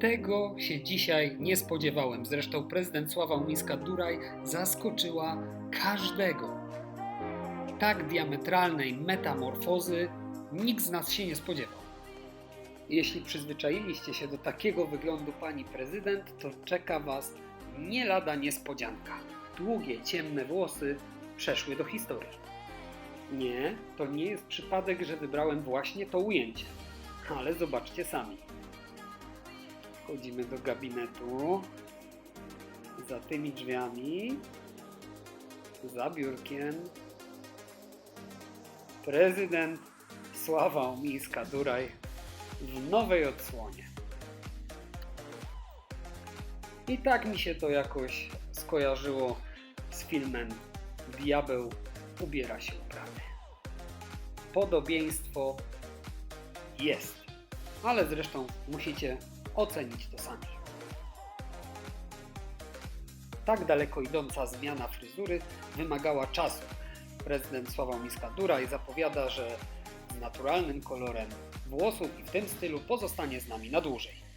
Tego się dzisiaj nie spodziewałem. Zresztą prezydent Sławomir Duraj zaskoczyła każdego. Tak diametralnej metamorfozy nikt z nas się nie spodziewał. Jeśli przyzwyczailiście się do takiego wyglądu pani prezydent, to czeka was nie lada niespodzianka. Długie, ciemne włosy przeszły do historii. Nie, to nie jest przypadek, że wybrałem właśnie to ujęcie. Ale zobaczcie sami. Wchodzimy do gabinetu. Za tymi drzwiami. Za biurkiem. Prezydent Sława Omińska-Duraj w nowej odsłonie. I tak mi się to jakoś skojarzyło z filmem Diabeł ubiera się u prawy. Podobieństwo jest, ale zresztą musicie ocenić to sami. Tak daleko idąca zmiana fryzury wymagała czasu. Prezydent Sławomir Duraj zapowiada, że naturalnym kolorem włosów i w tym stylu pozostanie z nami na dłużej.